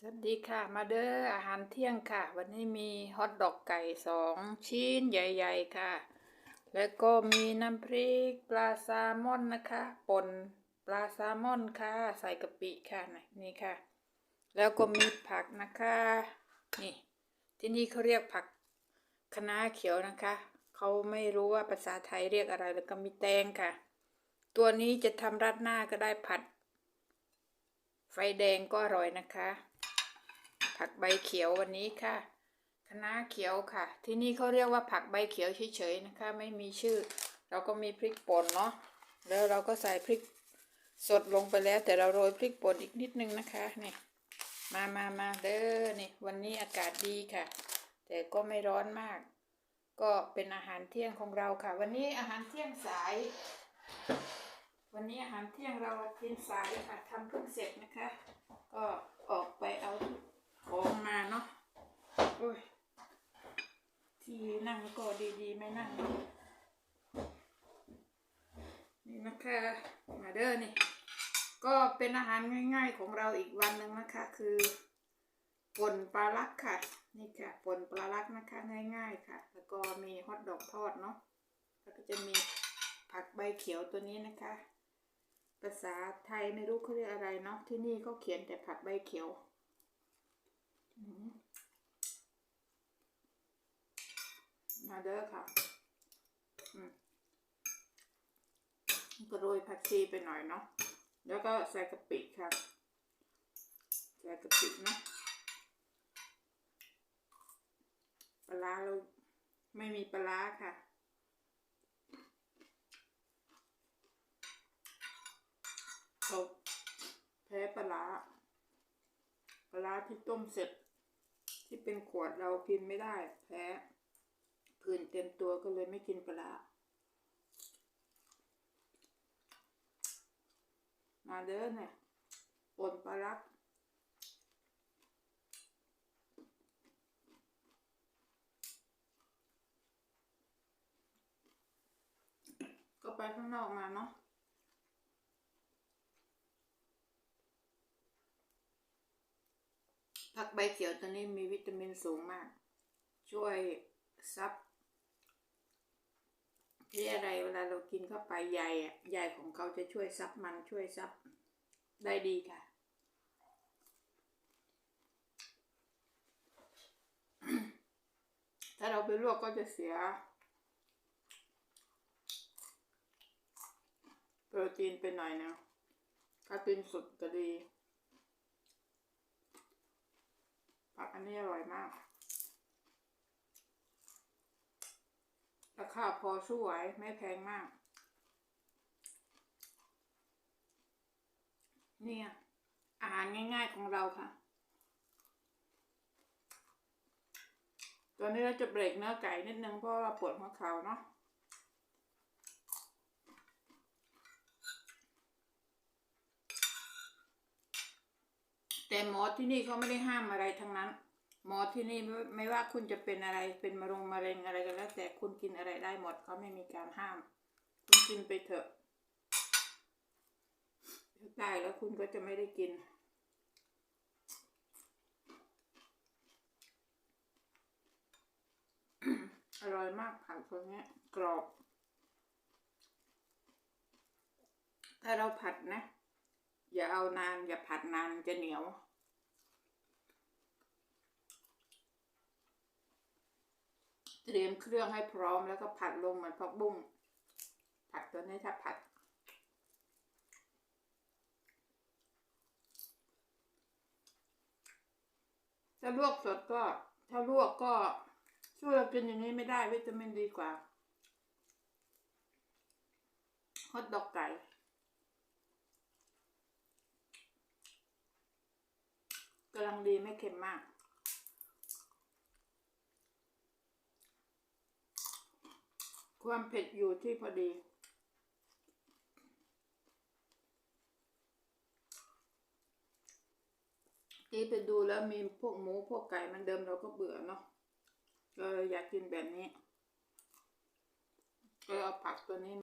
สวัสดีค่ะ มาเด้ออาหารเที่ยงค่ะ วันนี้มีฮอทดอกไก่สองชิ้นใหญ่ๆค่ะ แล้วก็มีน้ำพริกปลาแซลมอนนะคะป่นปลาแซลมอนค่ะ ใส่กะปิค่ะนี่ค่ะ แล้วก็มีผักนะคะ นี่ ที่นี่เขาเรียกผักคะน้าเขียวนะคะเขาไม่รู้ว่าภาษาไทยเรียกอะไรแล้วก็มีแตงค่ะ ตัวนี้จะทำราดหน้าก็ได้ผัด ไฟแดงก็อร่อยนะคะ ผักใบเขียววันนี้ค่ะคะน้าเขียวค่ะ ที่นี่เขาเรียกว่าผักใบเขียวเฉยๆนะคะ ไม่มีชื่อ เราก็มีพริกป่นเนาะแล้วเราก็ใส่พริกสดลงไปแล้ว แต่เราโรยพริกป่นอีกนิดนึงนะคะนี่มามามาเด้อนี่วันนี้อากาศดีค่ะ แต่ก็ไม่ร้อนมาก ก็เป็นอาหารเที่ยงของเราค่ะ วันนี้อาหารเที่ยงสาย วันนี้อาหารเที่ยงเรากินสายค่ะทำเพิ่งเสร็จนะคะ ก็ออกไปเอาของมาเนาะโอ้ยที่นั่งก็ดีๆ ไม่นั่งนี่นะคะมาเด้อนี่ ก็เป็นอาหารง่ายๆของเราอีกวันหนึ่งนะคะ คือป่นปลาลักค่ะ นี่ค่ะป่นปลาลักนะคะง่าย ๆค่ะ แล้วก็มีฮอทดอกทอดเนาะแล้วก็จะมีผักใบเขียวตัวนี้นะคะ ภาษาไทยไม่รู้เขาเรียกอะไรเนาะที่นี่เขาเขียนแต่ผักใบเขียวมาเด้อค่ะก็โรยผักชีไปหน่อยเนาะแล้วก็ใส่กะปิค่ะใส่กะปินะปลาเราไม่มีปลาค่ะ เขาแพ้ปลาปลาที่ต้มเสร็จ ที่เป็นขวดเรากินไม่ได้ แพ้ผื่นเต็มตัวก็เลยไม่กินปลามาเด้อเนี่ยปนปลาลักก็ไปข้างนอกมาเนาะ ผักใบเขียวตัวนี้มีวิตามินสูงมาก ช่วยซับที่อะไรเวลาเรากินเข้าไปใยอะใยของเขาจะช่วยซับมันช่วยซับได้ดีค่ะ ถ้าเราไปลวกก็จะเสีย โปรตีนไปหน่อยนะถ้ากินสดก็ดี ผักอันนี้อร่อยมาก ราคาพอสู้ไหวไม่แพงมาก เนี่ย อาหารง่ายๆของเราค่ะ ตอนนี้เราจะเบรกเนื้อไก่นิดนึงเพราะเราปวดหัวเข่าเนาะ แต่หมอที่นี่เขาไม่ได้ห้ามอะไรทั้งนั้น หมอที่นี่ไม่ไม่ว่าคุณจะเป็นอะไรเป็นมะรงมะเร็งอะไรก็แล้ว แต่คุณกินอะไรได้หมดเขาไม่มีการห้าม คุณกินไปเถอะถ้าตายแล้วคุณก็จะไม่ได้กิน อร่อยมากผักตัวนี้กรอบ ถ้าเราผัดนะ อย่าเอานาน อย่าผัดนานจะเหนียว เตรียมเครื่องให้พร้อมแล้วก็ผัดลงเหมือนผักบุ้งผัดตัวนี้ถ้าผัด ถ้าลวกสดก็ ถ้าลวกก็ช่วยเรากินอย่างนี้ไม่ได้วิตามินดีกว่าฮอทดอกไก่ำลังดีไม่เค็มมาก ความเผ็ดอยู่ที่พอดี ที่ไปดูแล้วมีพวกหมูพวกไก่มันเดิมเราก็เบื่อเนาะก็เลยอยากกินแบบนี้ก็เอาผักตัวนี้